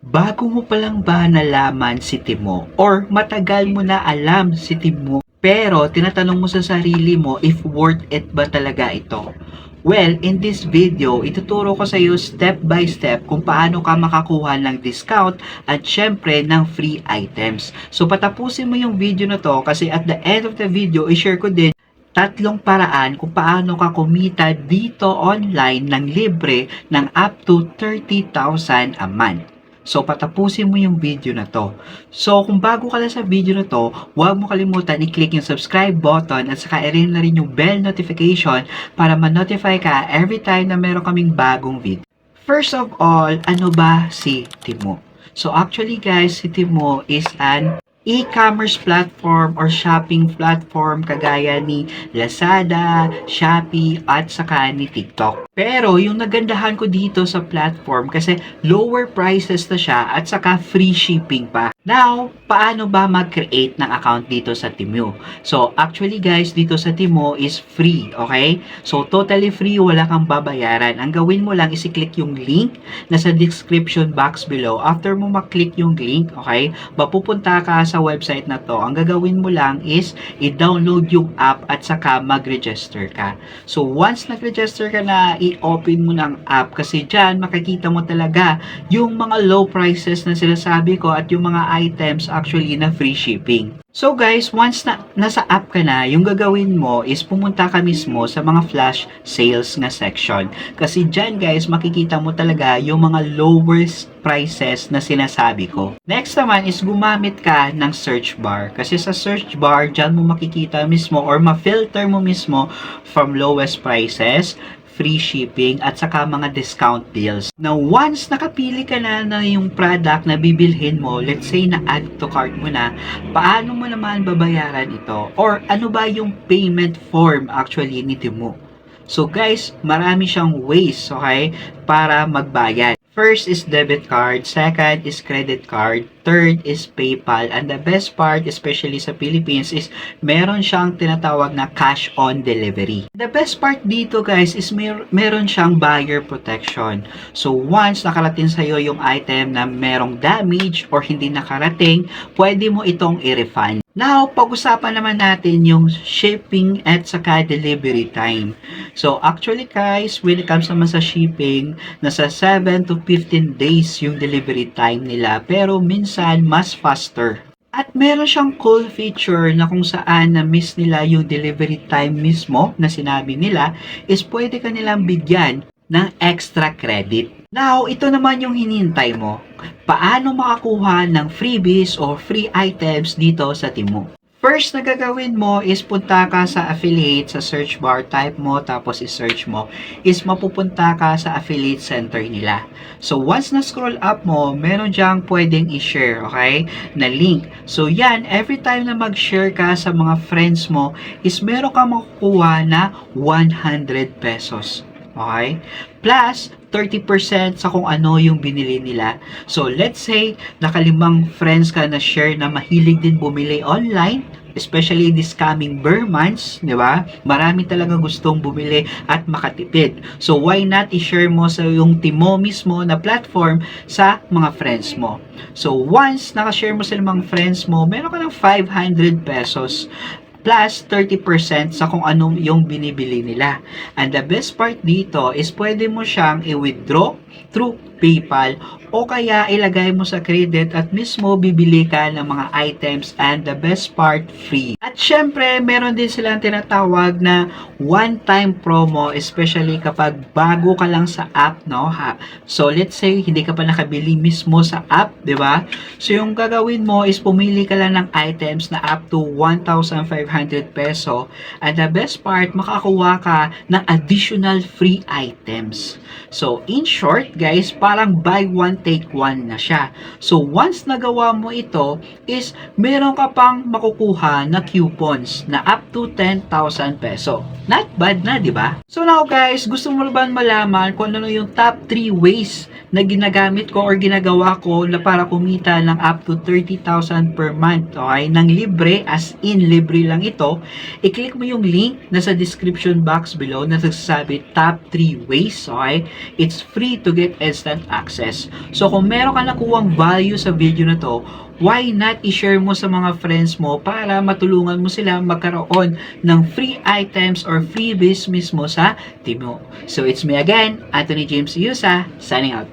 Bago mo pa lang ba nalaman si Timo or matagal mo na alam si Timo pero tinatanong mo sa sarili mo if worth it ba talaga ito? Well, in this video, ituturo ko sa iyo step by step kung paano ka makakuha ng discount at syempre ng free items. So patapusin mo yung video na to kasi at the end of the video, i-share ko din tatlong paraan kung paano ka kumita dito online ng libre ng up to 30,000 a month. So, patapusin mo yung video na to. So, kung bago ka lang sa video na to, huwag mo kalimutan i-click yung subscribe button at saka i-ring na rin yung bell notification para ma-notify ka every time na meron kaming bagong video. First of all, ano ba si Timo? So, actually guys, si Timo is an e-commerce platform or shopping platform kagaya ni Lazada, Shopee, at saka ni TikTok. Pero yung nagandahan ko dito sa platform kasi lower prices na siya at saka free shipping pa. Now, paano ba mag-create ng account dito sa Timo? So, actually guys, dito sa Timo is free, okay? So, totally free, wala kang babayaran. Ang gawin mo lang is i-click yung link na sa description box below. After mo maklik yung link, okay, mapupunta ka sa website na to. Ang gagawin mo lang is i-download yung app at saka mag-register ka. So, once nag-register ka na, i-open mo ng app kasi dyan, makikita mo talaga yung mga low prices na sinasabi ko at yung mga items actually na free shipping. So guys, once na nasa app ka na, yung gagawin mo is pumunta ka mismo sa mga flash sales na section. Kasi dyan guys, makikita mo talaga yung mga lowest prices na sinasabi ko. Next naman is gumamit ka ng search bar. Kasi sa search bar, dyan mo makikita mismo or ma-filter mo mismo from lowest prices, free shipping at saka mga discount deals. Now, once nakapili ka na na yung product na bibilhin mo, let's say na add to cart mo na, paano mo naman babayaran ito? Or ano ba yung payment form actually ni Timo? So guys, marami siyang ways, okay, para magbayad. First is debit card, second is credit card, third is PayPal, and the best part, especially sa Philippines, is meron siyang tinatawag na cash on delivery. The best part dito guys is mer meron siyang buyer protection. So once nakarating sa'yo yung item na merong damage or hindi nakarating, pwede mo itong i-refund. Now, pag-usapan naman natin yung shipping at saka delivery time. So, actually guys, when it comes naman sa shipping, nasa 7 to 15 days yung delivery time nila. Pero minsan, mas faster. At meron siyang cool feature na kung saan na miss nila yung delivery time mismo na sinabi nila is pwede ka nilang bigyan ng extra credit. Now, ito naman yung hinintay mo. Paano makakuha ng freebies or free items dito sa Timo? First na gagawin mo is punta ka sa affiliate sa search bar, type mo, tapos i-search mo, is mapupunta ka sa affiliate center nila. So, once na scroll up mo, meron diyang pwedeng i-share, okay, na link. So, yan, every time na mag-share ka sa mga friends mo, is meron ka makukuha na 100 pesos. Okay? Plus, 30% sa kung ano yung binili nila. So, let's say, nakalimang friends ka na share na mahilig din bumili online, especially this coming Burr months, di ba? Marami talaga gustong bumili at makatipid. So, why not i-share mo sa yung Timo mismo na platform sa mga friends mo? So, once nakashare mo sa mga friends mo, meron ka ng 500 pesos plus 30% sa kung ano yung binibili nila. And the best part dito is pwede mo siyang i-withdraw through PayPal o kaya ilagay mo sa credit at mismo bibili ka ng mga items and the best part, free. At syempre, meron din silang tinatawag na one-time promo especially kapag bago ka lang sa app, no? Ha? So, let's say, hindi ka pa nakabili mismo sa app, di ba? So, yung gagawin mo is pumili ka lang ng items na up to 1,500 peso and the best part, makakuha ka ng additional free items. So, in short, guys, parang buy one, take one na siya. So, once nagawa mo ito, is meron ka pang makukuha na coupons na up to 10,000 peso. Not bad na, di ba? So now guys, gusto mo ba malaman kung ano yung top 3 ways na ginagamit ko or ginagawa ko na para kumita ng up to 30,000 per month, okay? Nang libre, as in libre lang ito, i-click mo yung link na sa description box below na nagsasabi top 3 ways, okay? It's free to get instant access. So kung meron ka nakuwang value sa video na to, why not i-share mo sa mga friends mo para matulungan mo sila magkaroon ng free items or freebies mismo sa team mo. So it's me again, Anthony James Yusa, signing out.